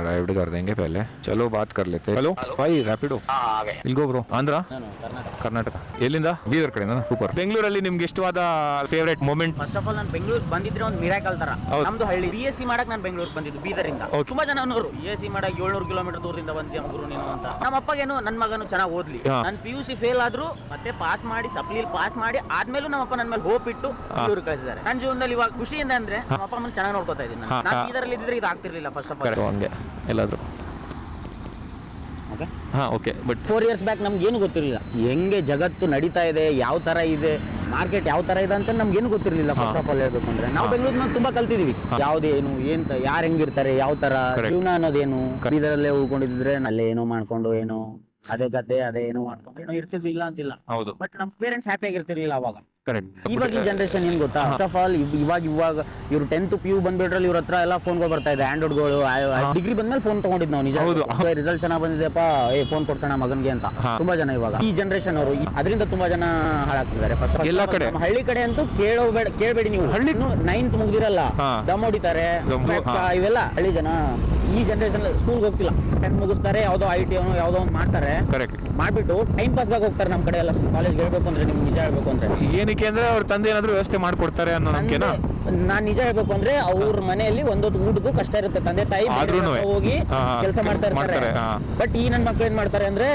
Ride कर देंगे पहले चलो बात कर लेते हैं हेलो भाई ರ್ಯಾಪಿಡೋ ಇಲ್ಗೋ ಬ್ರೋ ಆಂಧ್ರ ಕರ್ನಾಟಕ ಎಲ್ಲಿಂದ ಬೀದರ್ ಕಡೆನಾ ಸೂಪರ್ ಬೆಂಗಳೂರಲ್ಲಿ ನಿಮ್ಗೆ ಇಷ್ಟವಾದ favourite moment first of all ನಾನು ಬೆಂಗಳೂರು ಬಂದಿದ್ರೆ ಒಂದು ಮಿರಾಕಲ್ ತರ ಹೌದು. ನಮ್ದು ಹಳ್ಳಿ ಬಿ ಎಸ್ ಸಿ ಮಾಡಕ್ ನಾನು ಬೆಂಗಳೂರು ಬಂದಿದ್ದು ಬೀದರಿಂದ Okay. ತುಂಬಾ ಜನ ಅನ್ನೋರು ಬಿ ಎಸ್ ಸಿ ಮಾಡಕ್ ಏಳ್ನೂರು ಕಿಲೋಮೀಟರ್ ದೂರದಿಂದ ಬಂದ್ಯ ಗುರು ನೀನು ಅಂತ ನಮ್ಮ ಅಪ್ಪಗೇನು ನನ್ನ ಮಗನು ಚೆನ್ನಾಗಿ ಓದ್ಲಿ ಹಾ. ನಾನು ಪಿ ಯು ಸಿ ಫೇಲ್ ಆದ್ರೂ ಮತ್ತೆ ಪಾಸ್ ಮಾಡಿ ಸಪ್ಲಿಲ್ ಪಾಸ್ ಮಾಡಿ ಆದ್ಮೇಲೂ ನಮ್ಮ ಅಪ್ಪ ನನ್ನ ಮೇಲೆ ಹೋಪ್ ಇಟ್ಟು ಬೆಂಗಳೂರು ಕಳಿಸಿದ್ದಾರೆ ನನ್ನ ಜೀವನದಲ್ಲಿ ಇವಾಗ ಖುಷಿಯಿಂದ ಅಂದ್ರೆ ನಮ್ಮ ಅಪ್ಪ ಅಮ್ಮನ ಚೆನ್ನಾಗಿ ನೋಡ್ಕೊತಾ ಇದ್ದೀನಿ ಹಾ, ನಾನು ಹಾ. ಬೀದರಲ್ಲಿ ಇದ್ದಿದ್ರೆ ಇದು ಆಗ್ತಿರ್ಲಿಲ್ಲ ಫಸ್ಟ್ ಆಫ್ ಆಲ್ ಹಂಗೆ ಎಲ್ಲಾದ್ರು. ಓಕೆ ಹಾ okay but four years back ನಮ್ಗೇನು ಏನು ಗೊತ್ತಿರಲಿಲ್ಲ. ಹೆಂಗೆ ಜಗತ್ತು ನಡೀತಾ ಇದೆ ಯಾವ ತರ ಇದೆ ಮಾರ್ಕೆಟ್ ಯಾವ ತರ ಇದೆ ಅಂತ ನಮ್ಗೆ ಏನು ಗೊತ್ತಿರಲಿಲ್ಲ ಫಸ್ಟ್ ಆಫ್ ಆಲ್ ಹೇಳ್ಬೇಕು ಅಂದ್ರೆ. ನಾವು ಬೆಂಗಳೂರಿನಲ್ಲಿ ತುಂಬಾ ಕಲ್ತಿದೀವಿ. ಯಾವ್ದೇನು ಏನ್ ಯಾರು ಹೆಂಗಿರ್ತಾರೆ ಯಾವ ತರ Correct. ಜೀವನ ಅನ್ನೋದೇನು ಇದರಲ್ಲೇ ಉಳ್ಕೊಂಡಿದ್ರೆ ಅಲ್ಲೇ ಏನೋ ಮಾಡ್ಕೊಂಡು ಏನೋ ಅದೇ ಗದ್ದೆ ಅದೇ ಏನೋ ಮಾಡ್ಕೊಂಡು ಏನೋ ಇರ್ತಿದ್ವಿ ಇಲ್ಲ ಅಂತಿಲ್ಲ. ಹೌದು. ಬಟ್ ನಮ್ಮ ಪೇರೆಂಟ್ಸ್ ಹ್ಯಾಪಿ ಆಗಿರ್ತಿರ್ಲಿಲ್ಲ ಅವಾಗ. ಕರೆಕ್ಟ್. ಇವಾಗಿನ ಜನರೇಷನ್ ಏನ್ ಗೊತ್ತಾ? ಫಸ್ಟ್ ಆಫ್ ಆಲ್ ಇವಾಗ ಇವಾಗ ಇವ್ರು ಟೆಂತ್ ಪಿ ಯು ಬಂದ್ಬಿಟ್ರಲ್ಲಿ ಇವ್ರ ಹತ್ರ ಎಲ್ಲ ಫೋನ್ಗಳು ಬರ್ತಾ ಇದೆ. ಆಂಡ್ರಾಯ್ಡ್ಗಳು ಡಿಗ್ರಿ ಬಂದ್ಮೇಲೆ ಫೋನ್ ತಗೊಂಡಿದ್ ನಾವು ನಿಜ. ರಿಸಲ್ಟ್ ಚೆನ್ನಾಗಿ ಬಂದಿದೆಪ್ಪ ಏ ಫೋನ್ ಕೊಡ್ಸೋಣ ಮಗನ್ಗೆ ಅಂತ. ತುಂಬಾ ಜನ ಇವಾಗ. ಈ ಜನರೇಷನ್ ಅವರು ಅದರಿಂದ ತುಂಬಾ ಜನ ಹಾಳಾಗ್ತಿದ್ದಾರೆ. ಫಸ್ಟ್ ಎಲ್ಲ ಕಡೆ. ಹಳ್ಳಿ ಕಡೆ ಅಂತೂ ಕೇಳೋಬೇಡ ಕೇಳಬೇಡಿ ನೀವು. ಹಳ್ಳಿ ನೈನ್ತ್ ಮುಗ್ದಿರಲ್ಲ. ದಮ್ ಹೊಡಿತಾರೆ. ಇವೆಲ್ಲ ಹಳ್ಳಿ ಜನ ಈ ಜನರೇಷನ್ ಸ್ಕೂಲ್ಗೆ ಹೋಗ್ತಿಲ್ಲ. ಟೆಂತ್ ಮುಗಿಸ್ತಾರೆ ಯಾವುದೋ ಐ ಟಿ ಯಾವುದೋ ಒಂದು ಮಾಡ್ತಾರೆ. ಕರೆಕ್ಟ್ ಮಾಡ್ಬಿಟ್ಟು ಟೈಮ್ ಪಾಸ್ಗಾಗಿ ಹೋಗ್ತಾರೆ ನಮ್ಮ ಕಡೆ ಎಲ್ಲ. ಕಾಲೇಜ್ ಹೇಳ್ಬೇಕು ಅಂದ್ರೆ ನಿಮ್ಗೆ ನಿಜ ಹೇಳ್ಬೇಕು ಅಂದ್ರೆ. ಏನಕ್ಕೆ ಅಂದ್ರೆ ಅವ್ರ ತಂದೆ ಏನಾದ್ರು ವ್ಯವಸ್ಥೆ ಮಾಡ್ಕೊಡ್ತಾರೆ ಅನ್ನೋ ನಂಬಿಕೆನಾ? ನಾನ್ ನಿಜ ಹೇಳ್ಬೇಕು ಅಂದ್ರೆ ಅವ್ರ ಮನೆಯಲ್ಲಿ ಒಂದೊಂದು ಊಟಕ್ಕೂ ಕಷ್ಟ ಇರುತ್ತೆ. ತಂದೆ ತಾಯಿ ಬೇರೆ ಹೋಗಿ. ಕೆಲಸ ಮಾಡ್ತಾ ಇರ್ತಾರೆ. ಬಟ್ ಈ ನನ್ ಮಕ್ಳು ಏನ್ ಮಾಡ್ತಾರೆ ಅಂದ್ರೆ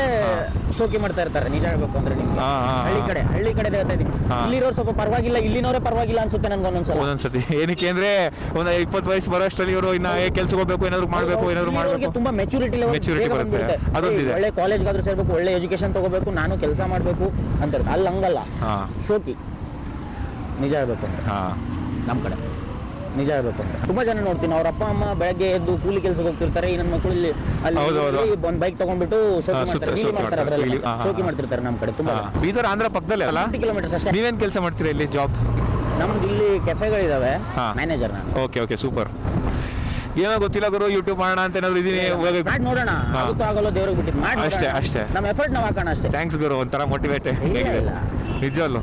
ಶೋಕಿ ಮಾಡ್ತಾ ಇರ್ತಾರೆ. ನಿಜ ಹೇಳ್ಬೇಕು ಅಂದ್ರೆ ನಿಮ್ಗೆ. ಹಳ್ಳಿ ಕಡೆ ಹಳ್ಳಿ ಕಡೆ ಹೇಳ್ತಾ ಇದೀನಿ. ಇಲ್ಲಿರೋರು ಸ್ವಲ್ಪ ಪರವಾಗಿಲ್ಲ ಇಲ್ಲಿನವರೇ ಪರವಾಗಿಲ್ಲ ಅನ್ಸುತ್ತೆ ನನ್ಗೆ ಒಂದೊಂದ್ಸಲ ಒಂದೊಂದ್ಸತಿ. ಏನಕ್ಕೆ ಅಂದ್ರೆ ಒಂದ್ ಇಪ್ಪತ್ತು ವಯಸ್ಸು ಬರೋಷ್ಟರಲ್ಲಿ ಇವರು ಇನ್ನ ಕೆಲ್ಸಕ್ಕೆ ಹೋಗ್ಬೇಕು ಏನಾದ್ರು ಮಾಡ್ಬೇಕು ಏನಾದ್ರು ಮಾಡ್ಬೇಕು. ತುಂಬಾ ಮೆಚುರಿಟಿ ಮೆಚುರಿಟಿ ಬರುತ್ತೆ. ಅದೊಂದಿದೆ. ಒಳ್ಳೆ ಕಾಲೇಜ್ಗಾದ್ರೂ ಸೇರ್ಬೇಕು ಒಳ್ಳೆ ಎಜುಕೇಶನ್ ತಗೋಬೇಕು ನಾನು ಕೆಲಸ ಮಾಡ್ಬೇಕು ಅಂತ ಇರುತ್ತೆ. ಅಲ್ಲಿ ಹಂಗಲ್ಲ ಶೋಕಿ. ನಿಜ ಹೇಳ್ಬೇಕು ಅಂದ್ರೆ. ಹಾ. ನಮ್ಮ ಕಡೆ. ನಿಜ ಹೇಳ್ಬೇಕು. ಅಂದ್ರೆ ತುಂಬಾ ಜನ ನೋಡ್ತೀನಿ. ಅವ್ರ ಅಪ್ಪ ಅಮ್ಮ ಬೆಳಗ್ಗೆ ಎದ್ದು ಕೂಲಿ ಕೆಲಸಕ್ಕೆ ಹೋಗ್ತಿರ್ತಾರೆ. ಈ ನನ್ನ ಮಕ್ಕಳು ಇಲ್ಲಿ ಅಲ್ಲಿ ಹೌದು, ಹೌದು. ಇಲ್ಲಿ ಒಂದ್ ಬೈಕ್ ತಗೊಂಡ್ಬಿಟ್ಟು ಶೋಕಿ ಹಾ, ಸುತ್ತ- ಮಾಡ್ತಾರೆ. ಅದ್ರಲ್ಲಿ. ಹಾ, ಶೋಕಿ ಹಾ. ಮಾಡ್ತಿರ್ತಾರೆ ನಮ್ಮ ಕಡೆ ತುಂಬಾ. ಬೀದರ್ ಆಂಧ್ರ ಪಕ್ಕದಲ್ಲೇ ಅಲ್ಲ? ಫಿಫ್ಟಿ ಕಿಲೋಮೀಟರ್ಸ್ ಅಷ್ಟೇ. ನೀವೇನ್ ಕೆಲಸ ಮಾಡ್ತೀರಾ ಇಲ್ಲಿ ಜಾಬ್ ನಮ್ದು ಇಲ್ಲಿ ಕೆಫೆಗಳಿದಾವೆ. ಹಾ. ಮ್ಯಾನೇಜರ್ ನಾನು. Okay okay super. ಏನೋ ಗೊತ್ತಿಲ್ಲ ಗುರು ಯೂಟ್ಯೂಬ್ ಮಾಡೋಣ ಅಂತ ಏನಾದ್ರು ಇದೀನಿ ಮಾಡಿ ನೋಡೋಣ. ಹಾ. ಆಗುತ್ತೋ ಆಗಲ್ಲೋ ದೇವ್ರಿಗೆ ಬಿಟ್ಟಿದ್ದು. ಮಾಡಿ ಅಷ್ಟೇ, ಅಷ್ಟೇ. ನಮ್ಮ ಎಫರ್ಟ್ ನಾವು ಹಾಕೋಣ ಅಷ್ಟೇ. ಥ್ಯಾಂಕ್ಸ್ ಗುರು ಒಂಥರ ಮೋಟಿವೇಟ್ ಇಲ್ಲ, ಇಲ್ಲ. ನಿಜವಲ್ಲೂ.